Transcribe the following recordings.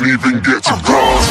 didn't even get to cross.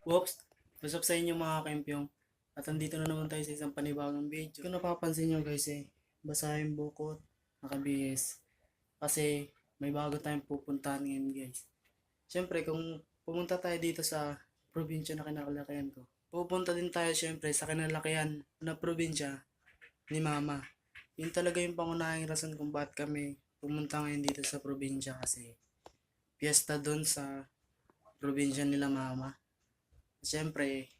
Whoops! What's up sa inyo mga kempyong? At andito na naman tayo sa isang panibagong video. Kung napapansin nyo guys eh, basa yung bukot, nakabihis. Kasi may bago tayong pupuntahan ngayon guys. Siyempre kung pumunta tayo dito sa probinsya na kinakalakihan ko, pupunta din tayo siyempre sa kinalakihan na probinsya ni mama. Yun talaga yung pangunahing rason kung bakit kami pumunta ngayon dito sa probinsya kasi piyesta doon sa probinsya nila mama. Siyempre,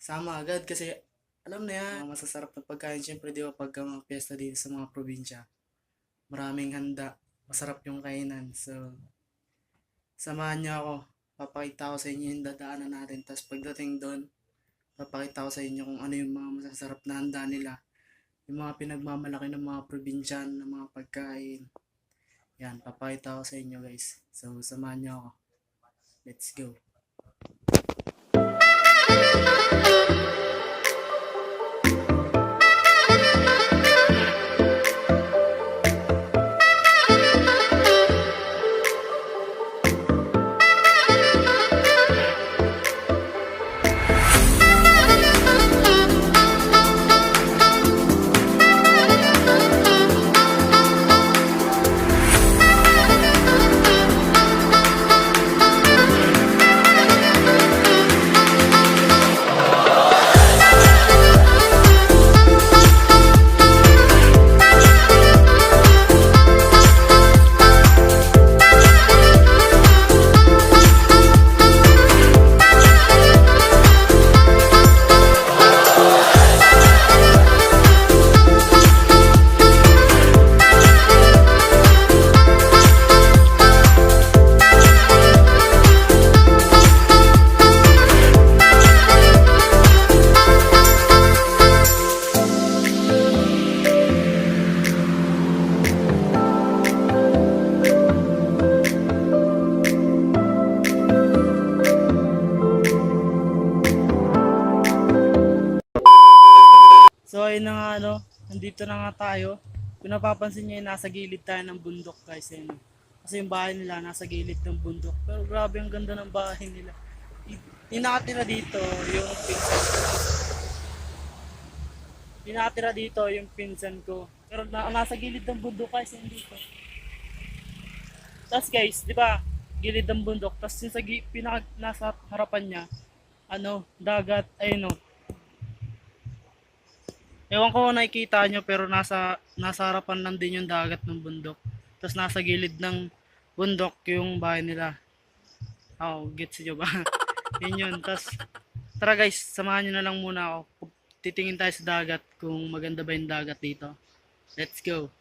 sama agad kasi alam na yan, mga masasarap na pagkain. Siyempre, di ba, pagka mga piyesta dito sa mga probinsya, maraming handa, masarap yung kainan. So, samahan niyo ako. Papakita ko sa inyo yung dadaanan natin. Tapos pagdating doon, papakita ko sa inyo kung ano yung mga masasarap na handa nila. Yung mga pinagmamalaki ng mga probinsyan, ng mga pagkain. Yan, papakita ko sa inyo guys. So, samahan niyo ako. Let's go. Nandito na nga tayo. Kung napapansin nyo, nasa gilid tayo ng bundok guys. Ayun. Kasi yung bahay nila nasa gilid ng bundok. Pero grabe ang ganda ng bahay nila. Nakatira dito, yung pinsan ko. Yung nakatira dito, yung pinsan ko. Pero na, nasa gilid ng bundok guys, yun dito. Tapos guys, di ba, gilid ng bundok. Tapos yung sa pinaka, nasa harapan niya, ano, dagat, ayun o, Ewan ko kung nakikita nyo pero nasa nasa harapan lang din yung dagat ng bundok. Tapos nasa gilid ng bundok yung bahay nila. Oh, gets nyo ba? yun yun. Tapos, tara guys, samahan nyo na lang muna ako. Titingin tayo sa dagat kung maganda ba yung dagat dito. Let's go.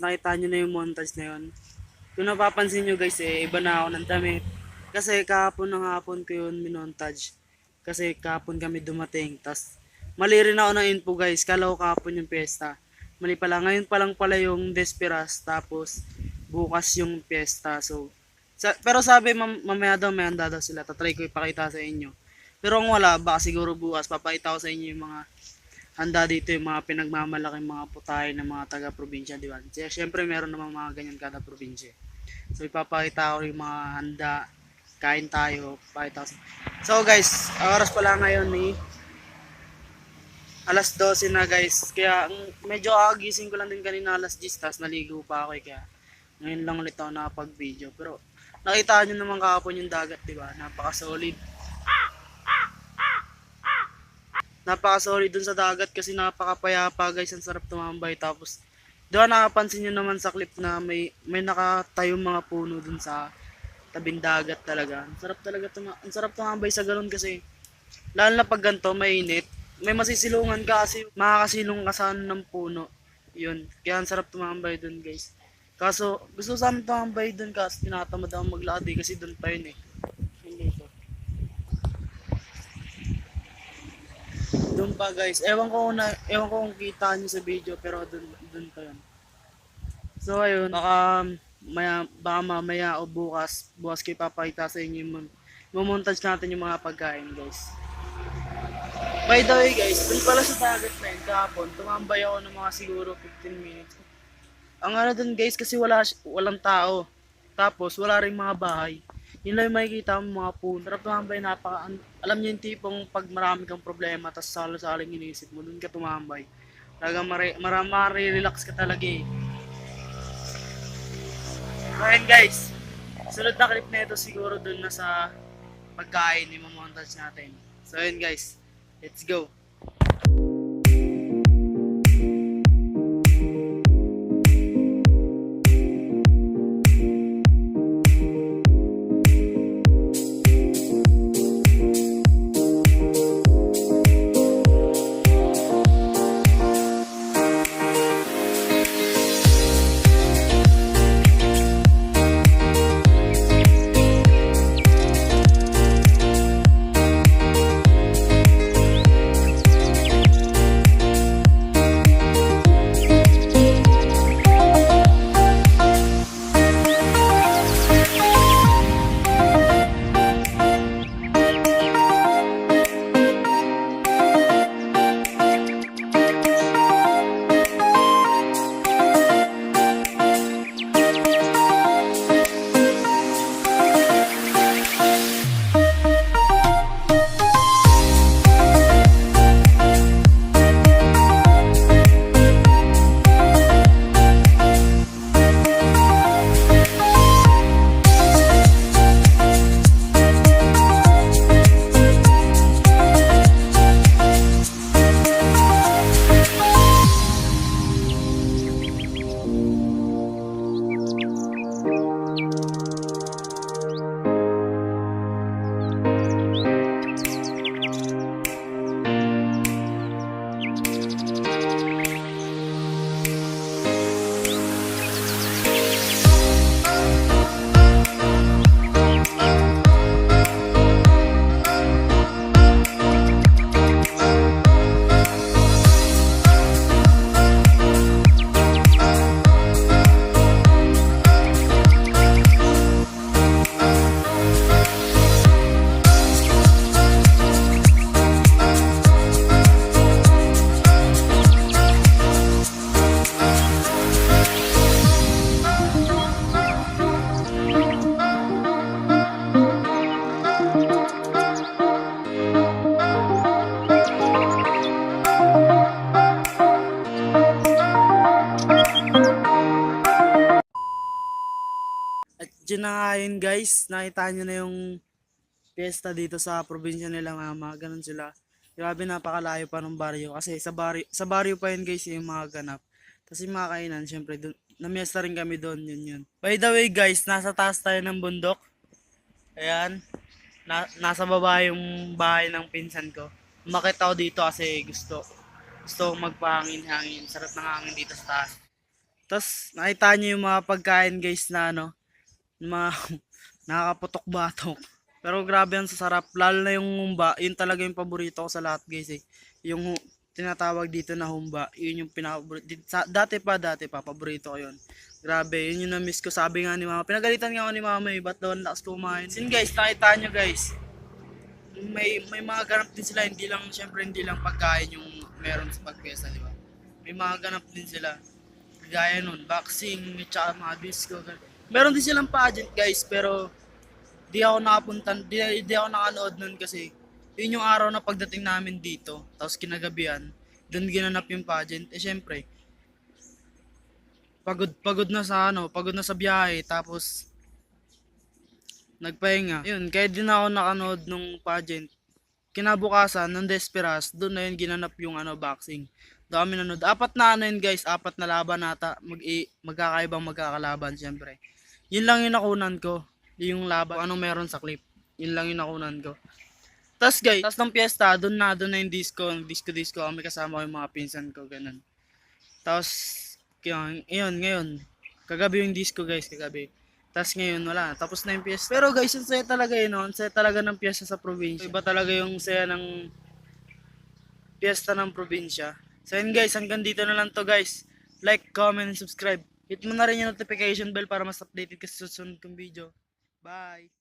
Nakita nyo na yung montage na yun. Kung napapansin nyo guys, eh, iba na ako ng damit. Kasi kahapon ng hapon ko yun minontage. Kasi kahapon kami dumating. Tapos, mali rin ako ng info guys. Kala ko kahapon yung piyesta. Mali pala. Ngayon pa lang pala yung Desperas. Tapos, bukas yung piyesta. So, sa, pero sabi mam, mamaya daw may handa daw sila. Tatry ko ipakita sa inyo. Pero kung wala, baka siguro bukas papakita ko sa inyo yung mga handa dito yung mga pinagmamalaking mga putahe ng mga taga-probinsya, di ba? Kaya syempre meron naman mga ganyan kada probinsya. So ipapakita ko yung mga handa, kain tayo, pakita ko. So guys, oras pala ngayon ni alas 12 na guys. Kaya medyo agising ko lang din kanina alas 10, tapos naligo pa ako eh. Kaya ngayon lang ulit ako nakapag-video. Pero nakita nyo naman kahapon yung dagat, di ba? Napaka-solid. Napaka-solid dun sa dagat kasi napakapayapa guys, ang sarap tumambay. Tapos, ba nakapansin nyo naman sa clip na may, may nakatayong mga puno dun sa tabing dagat talaga. Ang sarap talaga tuma ang sarap tumambay sa ganun kasi lalo na pag ganito mainit, may masisilungan ka kasi makakasilong ka sa ng puno. Yun. Kaya ang sarap tumambay dun guys. Kaso gusto sa amin tumambay dun kasi tinatamad ako maglakad eh, kasi dun pa yun eh. Yun dito. Doon pa guys. Ewan ko na, ewan ko kung kita niyo sa video pero doon doon pa yun. So ayun, baka maya, baka mamaya o bukas, bukas ko ipapakita sa inyo yung mumontage natin yung mga pagkain guys. By the way guys, dun pala sa dagat na yun kahapon, tumambay ako ng mga siguro 15 minutes. Ang ano dun guys, kasi wala, walang tao. Tapos wala rin mga bahay. Yun lang yung makikita mo mga puno. Sarap tumambay, napaka, alam niyo yung tipong pag marami kang problema, tapos salo-saling inisip mo, dun ka tumambay. Talaga mare, mara, relax ka talaga eh. Ayun guys, sunod na clip na ito siguro dun na sa pagkain ni mamontage natin. So ayun guys, let's go. Yun na yun guys, nakita nyo na yung piyesta dito sa probinsya nila Mama, ganun sila. Grabe napakalayo pa ng baryo kasi sa baryo, sa baryo pa yun guys yung mga ganap. Yung mga kainan, syempre dun, namiesta rin kami doon, yun yun. By the way guys, nasa taas tayo ng bundok. Ayan, na, nasa baba yung bahay ng pinsan ko. Umakit ako dito kasi gusto, gusto kong magpahangin-hangin. Sarap ng hangin dito sa taas. Tapos nakita nyo yung mga pagkain guys na ano, mga nakakaputok-batok. Pero grabe ang sasarap. Lalo na yung humba. Yun talaga yung paborito ko sa lahat guys eh. Yung tinatawag dito na humba. Yun yung sa- Dati pa, dati pa. Paborito ko yun. Grabe. Yun yung na-miss ko. Sabi nga ni mama. Pinagalitan nga ako ni mama eh. Ba't daw ang lakas kumain? Sin guys, nakita nyo guys. May, may mga ganap din sila. Hindi lang, syempre hindi lang pagkain yung meron sa pagpesa, di ba? May mga ganap din sila. Gaya nun, boxing, tsaka mga disco. ganun. Meron din silang pageant guys, pero di ako nakapunta, di, di ako nakanood nun kasi yun yung araw na pagdating namin dito, tapos kinagabihan, doon ginanap yung pageant. Eh syempre, pagod pagod na sa ano, pagod na sa biyahe, tapos nagpahinga. Yun, kaya din ako nakanood nung pageant. Kinabukasan, ng Desperas, doon na yun ginanap yung ano, boxing. Doon kami nanood. Apat na ano yun guys, apat na laban nata. Mag, magkakaibang magkakalaban syempre. Yun lang yung nakunan ko. yung laban, anong meron sa clip. Yun lang yung nakunan ko. Tapos guys, tapos ng piyesta, doon na, doon na yung disco, disco disco, kami kasama ko yung mga pinsan ko, ganun. Tapos, yun, yun, ngayon, kagabi yung disco guys, kagabi. Tapos ngayon, wala, tapos na yung piyesta. Pero guys, ang saya talaga yun, no? ang saya talaga ng piyesta sa probinsya. Iba talaga yung saya ng piyesta ng probinsya. So yun guys, hanggang dito na lang to guys. Like, comment, and subscribe. Hit mo na rin yung notification bell para mas updated ka sa susunod kong video. Bye!